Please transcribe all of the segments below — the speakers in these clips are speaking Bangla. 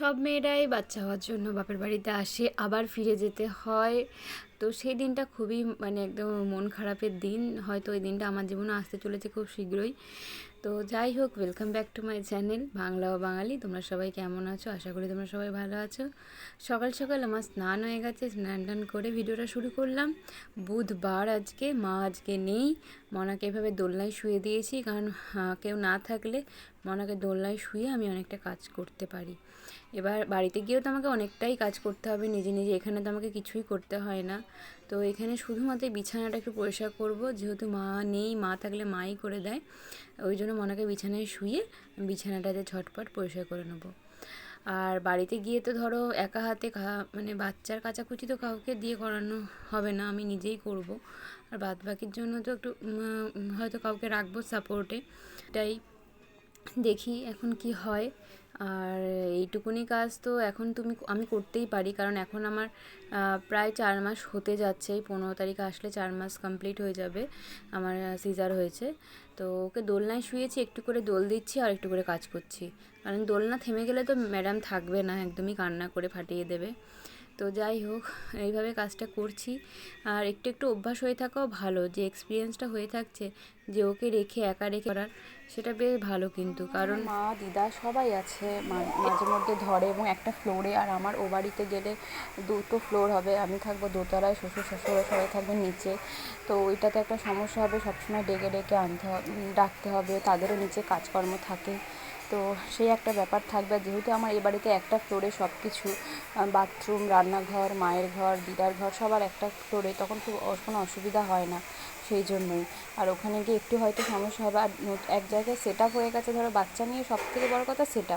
সব মেয়েরাই বাচ্চা হওয়ার জন্য বাপের বাড়িতে আসে আবার ফিরে যেতে হয়। তো সেই দিনটা খুবই মানে একদম মন খারাপের দিন। হয়তো ওই দিনটা আমার জীবনে আসতে চলেছে খুব শীঘ্রই। তো যাই হোক welcome back to my channel Bangla ও বাঙালি। তোমরা সবাই কেমন আছো? আশা করি তোমরা সবাই ভালো আছো। সকাল সকাল আমার স্নান হয়ে গেছে স্নান টান করে ভিডিওটা শুরু করলাম। বুধবার আজকে মা আজকে নেই। মনাকে এভাবে দোলনায় শুয়ে দিয়েছি কারণ আহ, কেউ না থাকলে মনাকে দোলনায় শুয়ে আমি অনেকটা কাজ করতে পারি। এবার বাড়িতে গিয়েও তো আমাকে অনেকটাই কাজ করতে হবে নিজে নিজে। এখানে তো আমাকে কিছুই করতে হয় না। তো এখানে শুধুমাত্র বিছানাটা একটু পরিষ্কার করব। যেহেতু মা নেই, মা থাকলে মাই করে দেয়। ওই জন্য মনাকে বিছানায় শুয়ে বিছানাটাতে ঝটপট পরিষ্কার করে নেব। আর বাড়িতে গিয়ে তো ধরো একা হাতে মানে বাচ্চার কাচাকুচি তো কাউকে দিয়ে করানো হবে না, আমি নিজেই করব। আর বাদ বাকির জন্য তো একটু হয়তো কাউকে রাখব সাপোর্টে তাই দেখি এখন কি হয়। আর এইটুকুনি কাজ তো এখন তুমি আমি করতেই পারি, কারণ এখন আমার প্রায় চার মাস হতে যাচ্ছে। এই পনেরো তারিখ আসলে চার মাস কমপ্লিট হয়ে যাবে, আমার সিজার হয়েছে। তো ওকে দোলনায় শুয়েছি, একটু করে দোল দিচ্ছি আর একটু করে কাজ করছি। কারণ দোলনা থেমে গেলে তো ম্যাডাম থাকবে না, একদমই কান্না করে ফাটিয়ে দেবে। তো যাই হোক, এইভাবে কাজটা করছি। আর একটু একটু অভ্যাস হয়ে থাকাও ভালো, যে এক্সপিরিয়েন্সটা হয়ে থাকছে, যে ওকে রেখে একা রেখে করার, সেটা বেশ ভালো কিন্তু, কারণ মা, দিদা সবাই আছে মাঝে মধ্যে ধরে এবং একটা ফ্লোরে আর আমার ও বাড়িতে গেলে দুটো ফ্লোর হবে, আমি থাকব দোতলায়, শ্বশুর শাশুড়ি সবাই থাকবে নিচে। তো ওইটাতে একটা সমস্যা হবে, সবসময় ডেকে ডেকে আনতে হবে ডাকতে হবে, তাদেরও নিচে কাজকর্ম থাকে। তো সেই একটা ব্যাপার থাকবে। যেহেতু আমার এ বাড়িতে একটা ফ্লোরে সব কিছু বাথরুম রান্নাঘর, মায়ের ঘর, দিদার ঘর, সবার একটা ফ্লোরে তখন খুব কোনো অসুবিধা হয় না। সেই জন্যই। আর ওখানে গিয়ে একটু হয়তো সমস্যা হবে। আর এক জায়গায় সেট হয়ে গেছে, ধরো বাচ্চা নিয়ে সব থেকে বড় কথা সেট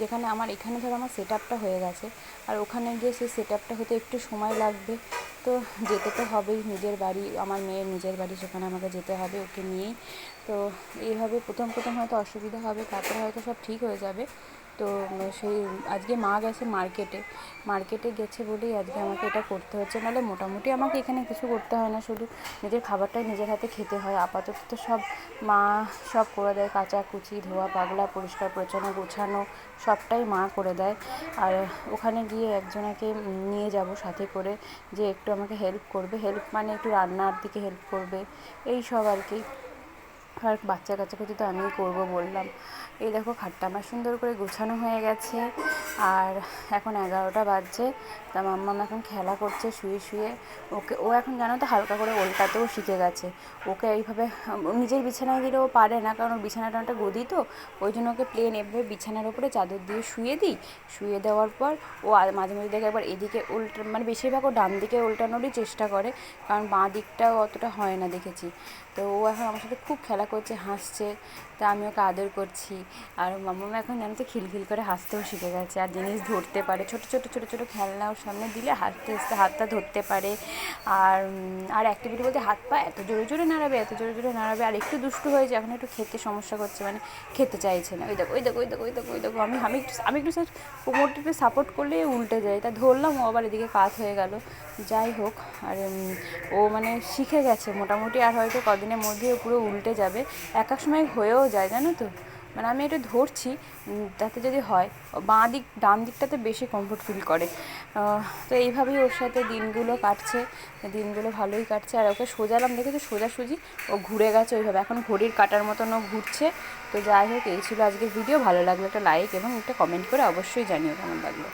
যেখানে আমার, এখানে ধরো আমার সেট হয়ে গেছে। আর ওখানে গিয়ে সেই সেট আপটা হতে একটু সময় লাগবে। তো যেতে তো হবেই নিজের বাড়ি, আমার মেয়ের নিজের বাড়ি সেখানে আমাকে যেতে হবে ওকে নিয়েই। তো এইভাবে প্রথম প্রথম হয়তো অসুবিধা হবে, তারপরে হয়তো সব ঠিক হয়ে যাবে। তো সেই আজকে মা গেছে মার্কেটে মার্কেটে গেছে বলেই আজকে আমাকে এটা করতে হচ্ছে। নাহলে মোটামুটি আমাকে এখানে কিছু করতে হয় না, শুধু নিজের খাবারটাই নিজের হাতে খেতে হয়। আপাতত তো সব মা সব করে দেয় কাচা কুচি ধোয়া, পাগলা, পরিষ্কার, পরিচ্ছন্ন, গোছানো, সবটাই মা করে দেয়। আর ওখানে গিয়ে একজনাকে নিয়ে যাব সাথে করে, যে একটু আমাকে হেল্প করবে। হেল্প মানে একটু রান্নার দিকে হেল্প করবে। এই সব আর কি। আর বাচ্চা কাচাকুচি তো আমিই করব বললাম। এই দেখো খাটটা আমার সুন্দর করে গোছানো হয়ে গেছে। আর এখন এগারোটা বাজছে, তা মাম্মাম এখন খেলা করছে শুয়ে শুয়ে। ওকে, ও এখন জানো তো হালকা করে ওল্টাতেও শিখে গেছে। ওকে এইভাবে, নিজের বিছানায় দিলে ও পারে না, কারণ ওর বিছানাটা অনেকটা গদি তো। ওই জন্য ওকে প্লেন এভাবে বিছানার উপরে চাদর দিয়ে শুয়ে দিই। শুয়ে দেওয়ার পর ও মাঝে মাঝে দেখে একবার এদিকে উল্টা মানে বেশিরভাগ ও ডান দিকে উল্টানোরই চেষ্টা করে, কারণ বাঁ দিকটাও অতটা হয় না দেখেছি। তো ও এখন আমার সাথে খুব খেলা করছে, হাসছে, তা আমি ওকে আদর করছি। আর মাম্মাম এখন জানো তো খিলখিল করে হাসতেও শিখে গেছে, আর জিনিস ধরতে পারে। ছোট ছোট ছোট ছোট খেলনা ওর সামনে দিলে হাসতে হাসতে হাতটা ধরতে পারে। আর আর অ্যাক্টিভিটি বলতে হাত পা এত জোরে জোরে নাড়াবে, এত জোরে জোরে নাড়াবে, আর একটু দুষ্টু হয়েছে এখন একটু খেতে সমস্যা করছে মানে খেতে চাইছে না। ওই দেখো ওই দেখো ওই দেখো ওই দেখো ওই দেখো, আমি আমি একটু আমি একটু স্যার কোমরটা একটু সাপোর্ট করলে উল্টে যায়। তা ধরলাম ও আবার এদিকে কাত হয়ে গেল। যাই হোক, আর ও মানে শিখে গেছে মোটামুটি, আর হয়তো কদিনের মধ্যে পুরো উল্টে যাবে। এক এক সময় হয়েও যায়, জানো তো? মানে আমি এটা ধরছি তাতে যদি হয়, বাঁ দিক, ডান দিকটাতে বেশি কমফোর্ট ফিল করে। তো এইভাবেই ওর সাথে দিনগুলো কাটছে, দিনগুলো ভালোই কাটছে। আর ওকে সোজালাম দেখে তো সোজাসুজি ও ঘুরে গেছে ওইভাবে। এখন ঘড়ির কাটার মতন ও ঘুরছে। তো যাই হোক, এই ছিল আজকের ভিডিও ভালো লাগলে একটা লাইক এবং একটা কমেন্ট করে অবশ্যই জানিও কেমন লাগল।